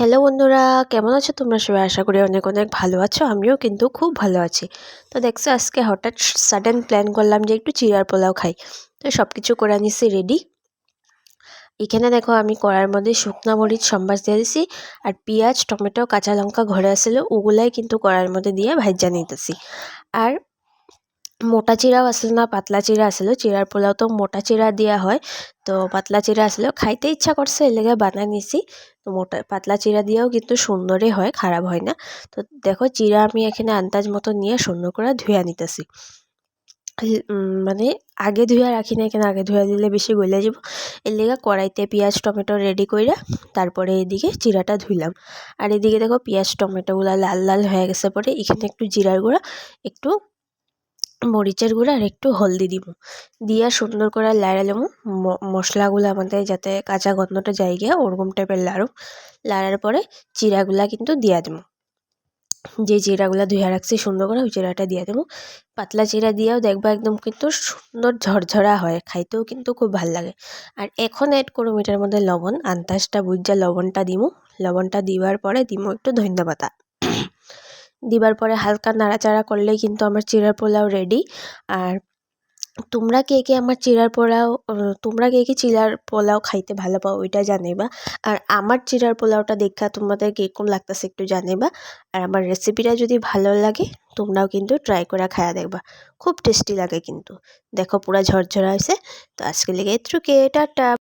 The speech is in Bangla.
হ্যালো বন্ধুরা, কেমন আছো তোমরা? সবাই আশা করি অনেক অনেক ভালো আছো, আমিও কিন্তু খুব ভালো আছি। তো দেখছ, আজকে হঠাৎ সাডেন প্ল্যান করলাম যে একটু চিড়ার পোলাও খাই। তো সব কিছু করে নিছি রেডি এখানে দেখো, আমি কড়ার মধ্যে শুকনা মরিচ, সম্বাস দিয়ে দিছি, আর পেঁয়াজ, টমেটো, কাঁচা লঙ্কা ঘরে আসলে ওগুলাই কিন্তু কড়ার মধ্যে দিয়ে ভাজা নিতেছি। আর মোটা চিরাও আসলে না, পাতলা চিরা আসলো। চিরার পোলাও তো মোটা চিরা দেওয়া হয়। তো পাতলা চিরা আসলে খাইতে ইচ্ছা করছে, এর লেগে বানাই নিছি। তো মোটা, পাতলা চিরা দিয়েও কিন্তু সুন্দরই হয়, খারাপ হয় না। তো দেখো, চিরা আমি এখানে আন্দাজ মতো নিয়ে সুন্দর করে ধুয়ে নিতেছি। মানে আগে ধুয়ে রাখি না এখানে আগে ধুয়ে দিলে বেশি গলে যাব। এর লেগে কড়াইতে পেঁয়াজ, টমেটো রেডি কইরা তারপরে এদিকে জিরাটা ধুইলাম। আর এদিকে দেখো, পেঁয়াজ, টমেটোগুলো লাল লাল হয়ে গেছে পরে। এখানে একটু জিরার গুঁড়া, একটু মরিচের গুঁড়া আর একটু হলদি দিব। দিয়া সুন্দর করে লাড়ালাম মশলাগুলো আমাদের যাতে কাঁচা গন্ধটা যাই গিয়া ওরকম টাইপের লাড়ো। লাড়ার পরে চিরাগুলা কিন্তু দিয়া দেবো। যে জিরাগুলো ধুয়ে রাখছি সুন্দর করে ওই জিরাটা দিয়ে দেবো। পাতলা জিরা দিয়েও দেখবা একদম কিন্তু সুন্দর ঝরঝরা হয়, খাইতেও কিন্তু খুব ভালো লাগে। আর এখন অ্যাড করুম এটার মধ্যে লবণ, আন্দাজটা বুঝা লবণটা দিমু লবণটা দিবার পরে দিমু একটু ধন্যবাদ দিবার পরে হালকা নাড়াচাড়া করলেই কিন্তু আমার চিড়ার পোলাও রেডি আর তোমরা কে কে আমার চিড়ার পোলাও তোমরা কে কে চিড়ার পোলাও খাইতে ভালো পাও ওইটা জানাইবা। আর আমার চিড়ার পোলাওটা দেখা তোমাদের কীরকম লাগতেছে একটু জানাইবা। আর আমার রেসিপিটা যদি ভালো লাগে, তোমরাও কিন্তু ট্রাই করে খায়া দেখবা। খুব টেস্টি লাগে কিন্তু। দেখো পুরা ঝরঝরা হয়েছে তো আজকে লেগে কে টাটা!